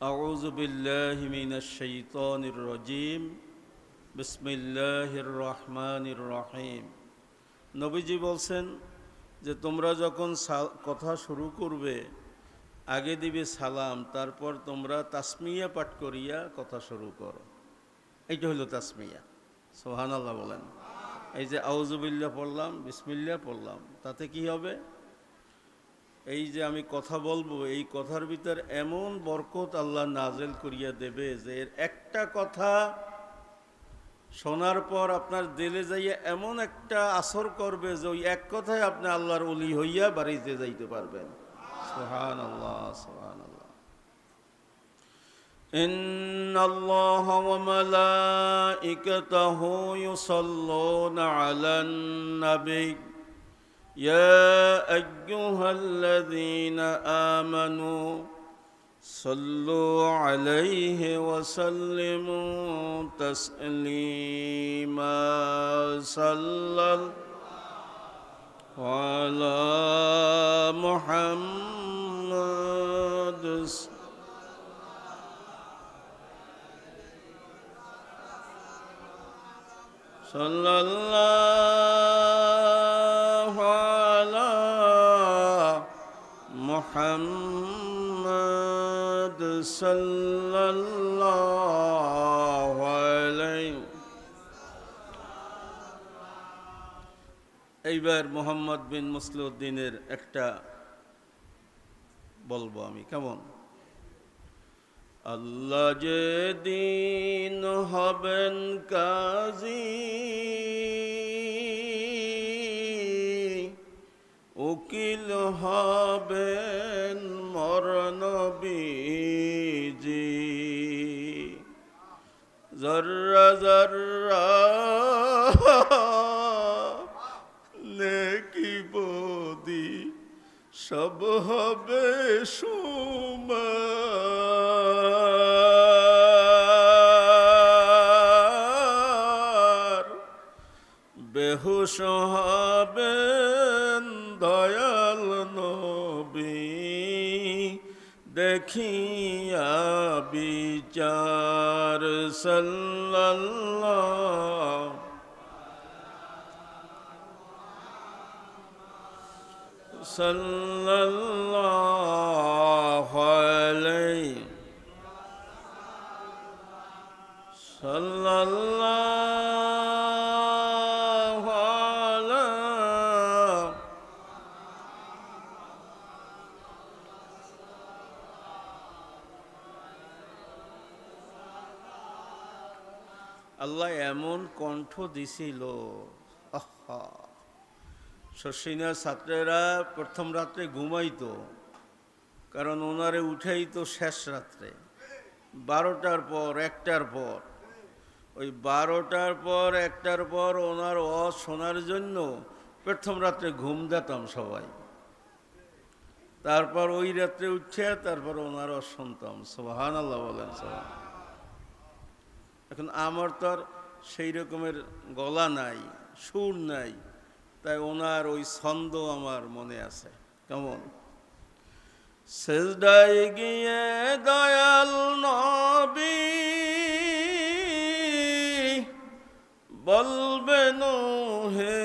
أعوذ بالله من الشيطان الرجيم بسم الله الرحمن الرحيم নবীজি বলছেন যে তোমরা যখন সা- কথা শুরু করবে আগে দিবে সালাম তারপর তোমরা তাসমিয়া পাঠ করিয়া কথা শুরু করো এইটা হলো তাসমিয়া সোহান আল্লাহ বলেন এই যে আউজুবিল্লা পড়লাম বিসমিল্লা পড়লাম তাতে কি হবে এই যে আমি কথা বলবো এই কথার ভিতর এমন বরকত আল্লাহ নাজেল করিয়া দেবে যে এর একটা কথা শোনার পর আপনার দিলে যাইয়া এমন একটা আসর করবে যে ওই এক কথায় আপনি আল্লাহর অলি হইয়া বাড়িতে যাইতে পারবেন সোহান আল্লাহ সোহান আল্লাহ إن الله وملائكته يصلون على النبي يا أيها الذين آمنوا صلوا عليه وسلموا تسليما صلى على محمد. صلى الله محمد صلى الله عليه এইবার মোহাম্মদ বিন মুসলিউদ্দিনের একটা বলবো আমি কেমন আল্লাহ যে দিন হবেন কাজী উকিল হবেন মরণবীজি জর্রা জর্রা নেকি বদি সব হবে সুমার। বেহুশ হবেন দেখিয়া বিচার সাল্লাল্লাহ। সাল্লাল্লাহ আল্লাহ এমন কণ্ঠ দিছিল। আহা। শশিনার ছাত্রেরা প্রথম রাত্রে ঘুমাইত, কারণ ওনারে উঠাইতো শেষ রাত্রে। বারোটার পর, একটার পর। ওই বারোটার পর, একটার পর ওনার অ শোনার জন্য প্রথম রাত্রে ঘুম দিতাম সবাই। তারপর ওই রাত্রে উঠছে তারপর ওনার অ শুনতাম। সোহান আল্লাহ বলেন সোহান এখন আমার তো আর সেই রকমের গলা নাই, সুর নাই, তাই ওনার ওই ছন্দ আমার মনে আছে। কেমন? সেজদায় গিয়ে দয়াল নবী বলবেন হে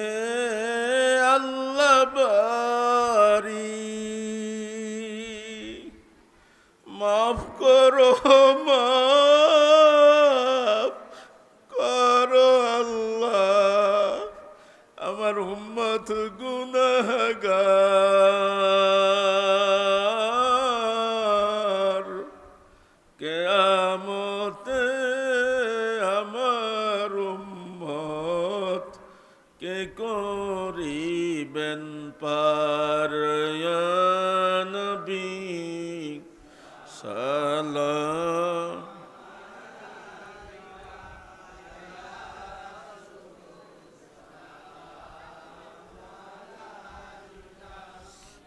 আল্লাহ মাফ করো মাফ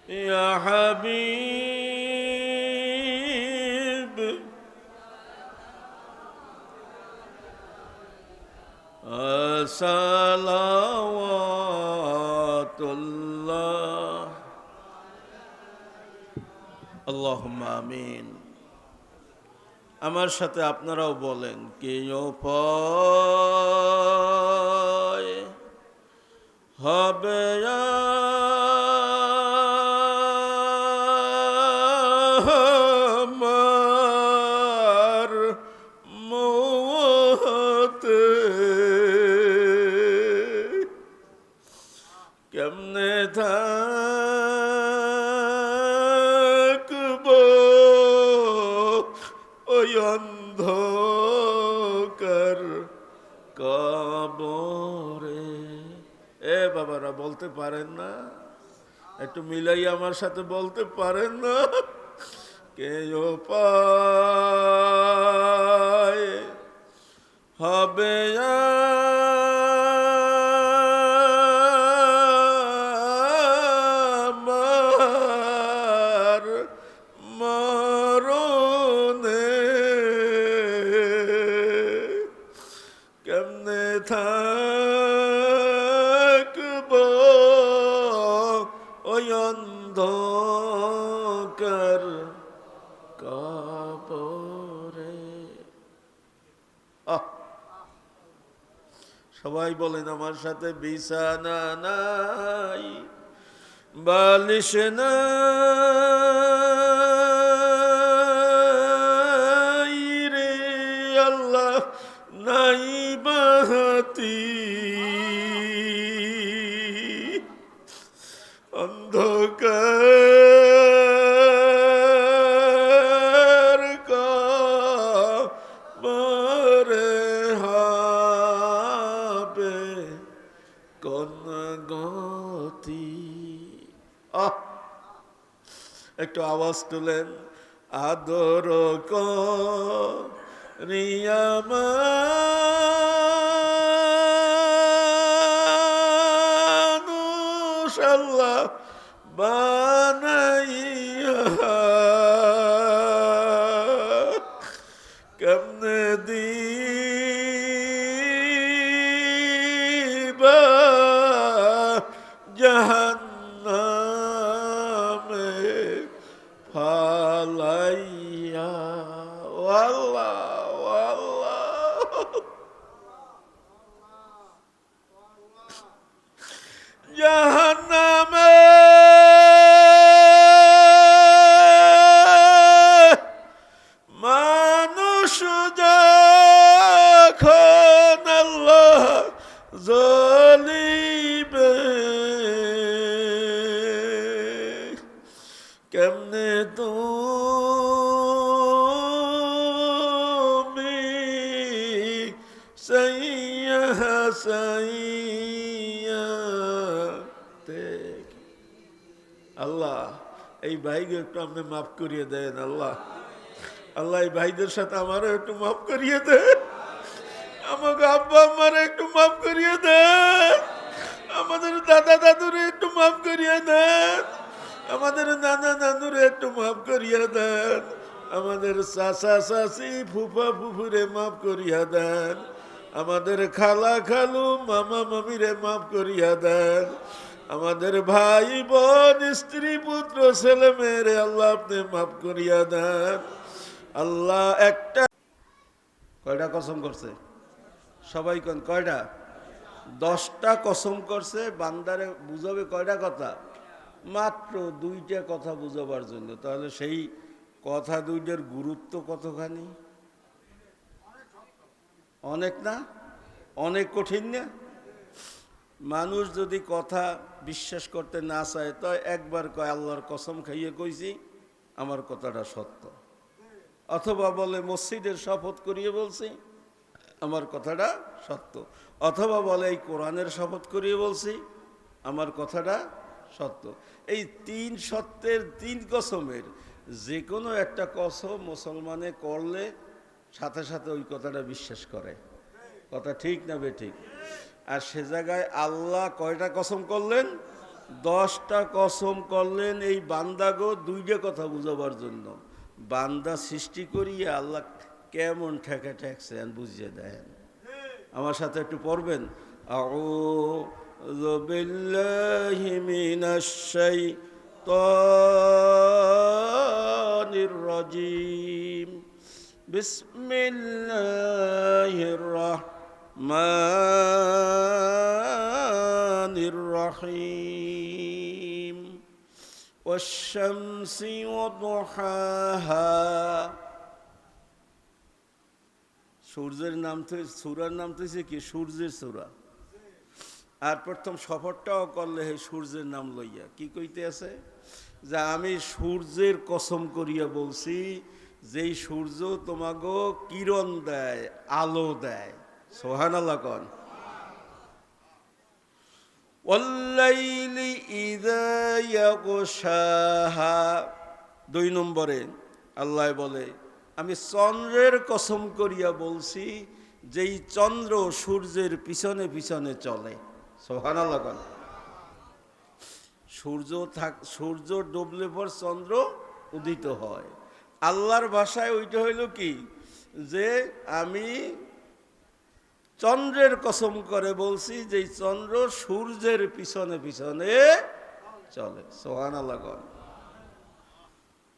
يا حبيب صلوات الله اللهم آمين আমার সাথে আপনারাও বলেন কে উপায় হবে একটু মিলাই আমার সাথে বলতে পারেন না? কে পায় হবে সবাই বলেন আমার সাথে বিছানা নাই বালিশ নাই। একটু আওয়াজ তুলেন। আদর মানুষ আল্লাহ কেমনে তুমি সাইয়া সাইয়া আল্লাহ, এই ভাইকে একটু আপনি মাফ করিয়ে দেন, আল্লাহ। আল্লাহ, এই ভাইদের সাথে আমারও একটু মাফ করিয়ে দেন। আমাকে আব্বা আমার একটু মাফ করিয়ে দেন। আমাদের দাদা দাদুরে একটু মাফ করিয়ে দেন। আমাদের নানা নানুরে একটু মাফ করিয়া দেন। আমাদের চাচা চাচি, ফুফা ফুফুরে মাফ করিয়া দেন। আমাদের খালা খালু, মামা মামিরে মাফ করিয়া দেন। আমাদের ভাই বোন, স্ত্রী, পুত্র, ছেলে, মেয়েরে আল্লাহ আপনি মাফ করিয়া দেন। আল্লাহ একটা কয়টা কসম করছে? সবাই কোন কয়টা? দশটা কসম করছে, বান্দারে বুঝাবে কয়টা কথা? মাত্র দুইটা কথা বুঝাবার জন্য। তাহলে সেই কথা দুইটার গুরুত্ব কতখানি? অনেক না? অনেক কঠিন না? মানুষ যদি কথা বিশ্বাস করতে না চায়, তো একবার কয়, আল্লাহর কসম খাইয়ে কইছি, আমার কথাটা সত্য। অথবা বলে, মসজিদের শপথ করিয়ে বলছি, আমার কথাটা সত্য। অথবা বলে, এই কোরআনের শপথ করিয়ে বলছি, আমার কথাটা সত্য। এই তিন সত্যের তিন কসমের যে কোনো একটা কসম মুসলমানে করলে সাথে সাথে ওই কথাটা বিশ্বাস করে। কথা ঠিক না বে ঠিক আর সে জায়গায় আল্লাহ কয়টা কসম করলেন? দশটা কসম করলেন এই বান্দাগো দুইটা কথা বুঝাবার জন্য। বান্দা সৃষ্টি করিয়ে আল্লাহ কেমন ঠেকা ঠেকছেন বুঝিয়ে দেন। আমার সাথে একটু পড়বেন? আউযু বিল্লাহি মিনাশ শাইতানির রাজিম بسم الله الرحمن الرحيم والشمس وضحاها সূর্যের নাম তো সূরার নাম তো হচ্ছে কি সূর্যের সূরা আর প্রথম সফরটাও করলে হে সূর্যের নাম লইয়া। কি কইতে আছে? যে আমি সূর্যের কসম করিয়া বলছি, যেই সূর্য তোমাগো কিরণ দেয়, আলো দেয়। সোহান আল্লাহ কন। ওয়াল্লাইলি ইযা দুই নম্বরে আল্লাহ বলে, আমি চন্দ্রের কসম করিয়া বলছি, যেই চন্দ্র সূর্যের পিছনে পিছনে চলে। সোহান সূর্য থাক, সূর্য ডুবলে পর চন্দ্র উদিত হয়। আল্লাহর ভাষায় ওইটা হইল কি? যে আমি চন্দ্রের কসম করে বলছি যে চন্দ্র সূর্যের পিছনে পিছনে চলে। সোহান কন।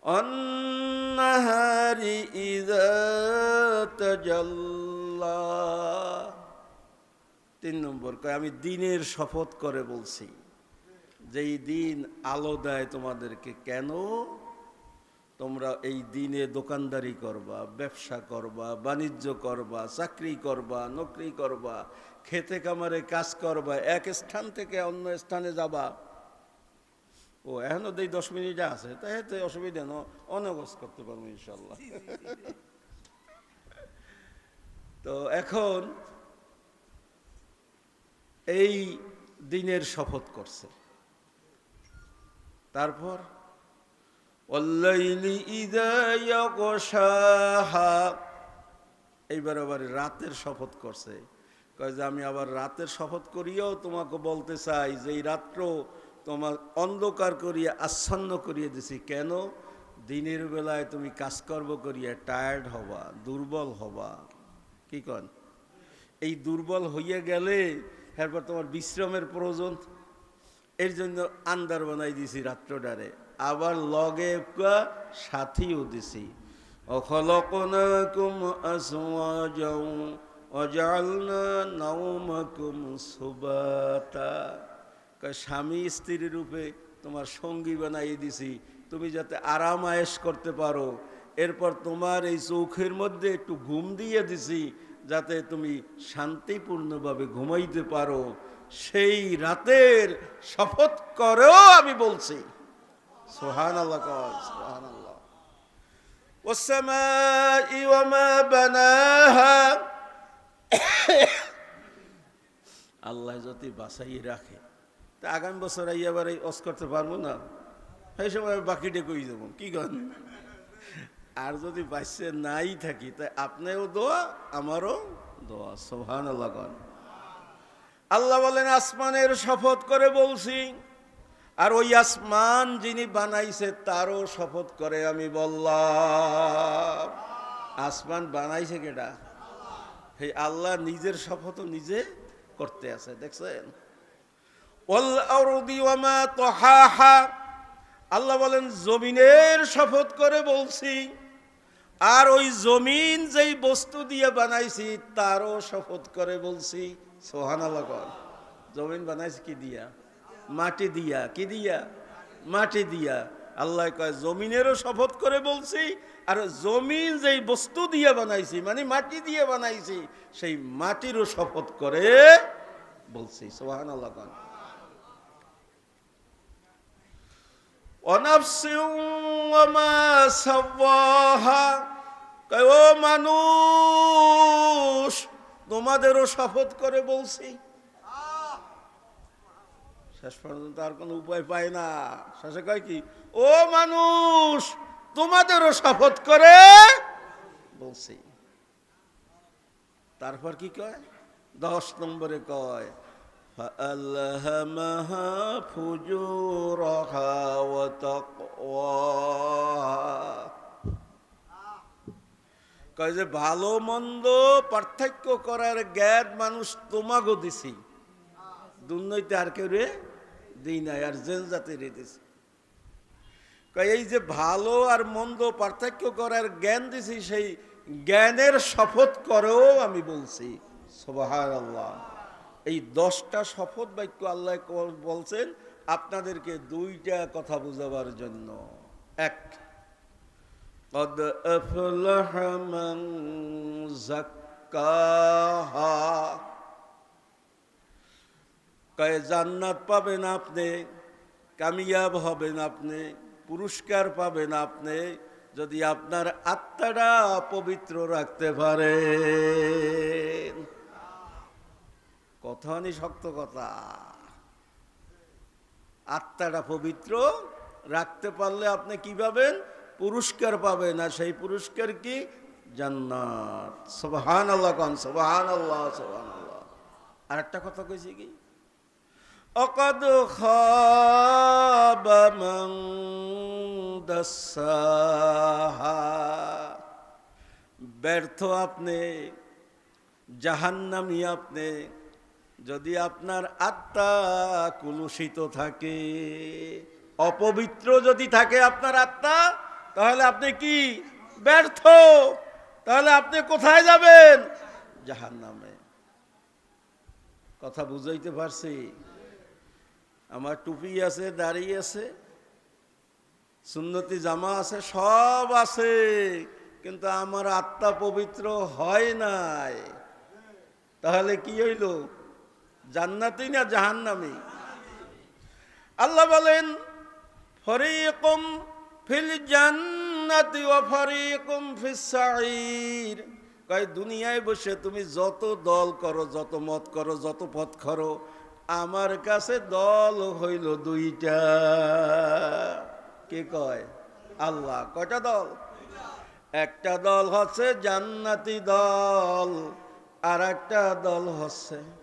অন্নাহারি ইদা তাজাল্লা। তিন নম্বর কয় আমি দিনের শপথ করে বলছি যেই দিন আলো দেয় তোমাদেরকে কেন? তোমরা এই দিনে দোকানদারি করবা ব্যবসা করবা বাণিজ্য করবা চাকরি করবা নকরি করবা খেতে কামারে কাজ করবা এক স্থান থেকে অন্য স্থানে যাবা। ও এখনও দেই দশ মিনিট আছে তাই তো অসুবিধা ন অনগজ করতে পারব ইনশাল্লাহ। তো এখন এই দিনের শপথ করছে। তারপর এইবার আবার রাতের শপথ করছে। কয় যে, আমি আবার রাতের শপথ করিয়াও তোমাকে বলতে চাই যে, এই রাত্র তোমার অন্ধকার করিয়া আচ্ছন্ন করিয়ে দিছি। কেন? দিনের বেলায় তুমি কাজকর্ম করিয়া টায়ার্ড হবা, দুর্বল হবা। কি কন? এই দুর্বল হইয়া গেলে এরপর তোমার বিশ্রামের প্রয়োজন। এর জন্য আন্দার বানাই দিছি রাত্রটারে। আবার লগে সাথীও দিছি। অখলকনাকুম স্বামী স্ত্রীর রূপে তোমার সঙ্গী বানাই দিছি। তুমি যাতে আরাম আয়েস করতে পারো। এরপর তোমার এই চোখের মধ্যে একটু ঘুম দিয়ে দিছি। যাতে তুমি শান্তিপূর্ণভাবে ঘুমাইতে পারো সেই রাতের শপথ করেও আমি বলছি সোহান আল্লাহ সোহান আল্লাহ والسماء وما بناها আল্লাহ যদি বাসাই রাখে তা আগামী বছর আই আবার এই অস করতে পারবো না সেই সময় বাকিটা কই যাবো কি কন আর যদি বাচ্চা নাই থাকি তাই আপনিও দোয়া, আমারও দোয়া সোহান কন। আল্লাহ বলেন, আসমানের শপথ করে বলছি, আর ওই আসমান যিনি বানাইছে, তারও শপথ করে আমি বললাম। আসমান বানাইছে কেটা সেই আল্লাহ নিজের শপথও নিজে করতে আছে, দেখছেন? আল্লাহ বলেন, জমিনের শপথ করে বলছি আর ওই জমিন যেই বস্তু দিয়ে বানাইছি, তারও শপথ করে বলছি সোহান আল্লাহ কর। জমিন বানাইছি কি দিয়া? মাটি দিয়া। কি দিয়া? মাটি দিয়া। আল্লাহ কয়, জমিনেরও শপথ করে বলছি, আর জমিন যেই বস্তু দিয়ে বানাইছি মানে মাটি দিয়ে বানাইছি, সেই মাটিরও শপথ করে বলছি সোহান আল্লাহ ونفس وما سواها কয় ও মানুষ তোমাদেরও শপথ করে বলছি শেষ পর্যন্ত আর কোনো উপায় পায় না শেষে কয় কি ও মানুষ তোমাদেরও শপথ করে বলছি তারপর কি কয় দশ নম্বরে কয় فألهمها فجورها وتقواها কয় যে ভালো মন্দ পার্থক্য করার জ্ঞান মানুষ তোমাগো দিছি দুর্নৈতে আর কেউ রে দিই নাই আর জেল জাতি রে দিছি কয় এই যে ভালো আর মন্দ পার্থক্য করার জ্ঞান দিছি সেই জ্ঞানের শপথ করেও আমি বলছি সোবাহার আল্লাহ এই দশটা শপথ বাক্য আল্লাহ ক- বলছেন আপনাদেরকে দুইটা কথা বোঝাবার জন্য এক قد أفلح من زكاها কয়ে জান্নাত পাবেন আপনি কামিয়াব হবেন আপনি পুরস্কার পাবেন আপনি যদি আপনার আত্মাটা পবিত্র রাখতে পারেন কথা শক্ত কথা। আত্মাটা পবিত্র, রাখতে পারলে আপনি কি পাবেন? পুরস্কার পাবেন। আর সেই পুরস্কার কি? জান্নাত। সোবাহান আল্লাহ কন সোবাহান আল্লাহ সোবাহান আল্লাহ আর একটা কথা কইছি কি? অকদ খাব দাসাহা। ব্যর্থ আপনি, জাহান্নামি আপনি যদি আপনার আত্মা কুলুষিত থাকে, অপবিত্র যদি থাকে আপনার আত্মা, তাহলে আপনি কি? ব্যর্থ। তাহলে আপনি কোথায় যাবেন? জাহান্নামে। কথা বুঝাইতে পারছি? আমার টুপি আছে, দাড়ি আছে, সুন্নতি জামা আছে, সব আছে, কিন্তু আমার আত্মা পবিত্র হয় নাই। তাহলে কি হইল? জান্নাতি না জাহান্নামি? আল্লাহ বলেন, ফরিকুম ফিল জান্নাতি ওয়া ফরিকুম ফিস সাঈর। কয়, দুনিয়ায় বসে তুমি যত দল করো, যত মত করো, যত পথ করো, আমার কাছে দল হইল দুইটা। কে কয়? আল্লাহ। কয়টা দল? একটা দল হচ্ছে জান্নাতি দল আর একটা দল হচ্ছে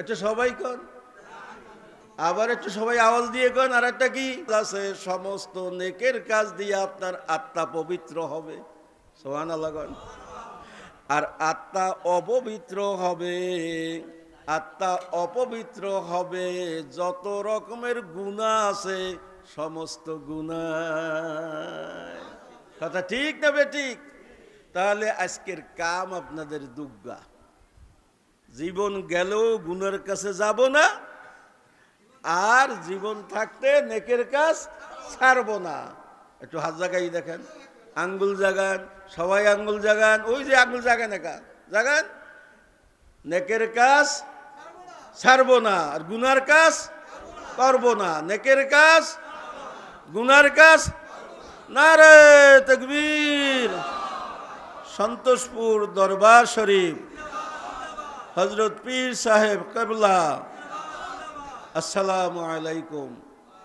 একটু সবাই কন আবার একটু সবাই আওয়াজ দিয়ে কন আর একটা কি? আছে সমস্ত নেকের কাজ দিয়ে আপনার আত্মা পবিত্র হবে। সোহান আল্লাহ আর আত্মা অপবিত্র হবে, আত্মা অপবিত্র হবে, যত রকমের গুণা আছে, সমস্ত গুণা কথা ঠিক না বে ঠিক? তাহলে আজকের কাম আপনাদের দুর্গা জীবন গেলেও গুণের কাছে যাব না, আর জীবন থাকতে নেকের কাজ ছাড়বো না। একটু হাত জাগাই দেখেন, আঙ্গুল জাগান, সবাই আঙ্গুল জাগান, ওই যে আঙ্গুল জাগান একা, জাগান। নেকের কাজ ছাড়বো না, আর গুনার কাজ করব না। নেকের কাজ, গুনার কাজ না রে তকবীর, সন্তোষপুর দরবার শরীফ। হজরত পীর সাহেব কবলা। আসসালামু আলাইকুম।